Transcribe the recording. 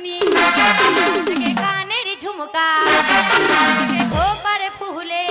শুনি কানের ঝুমকা গোপার ফুলে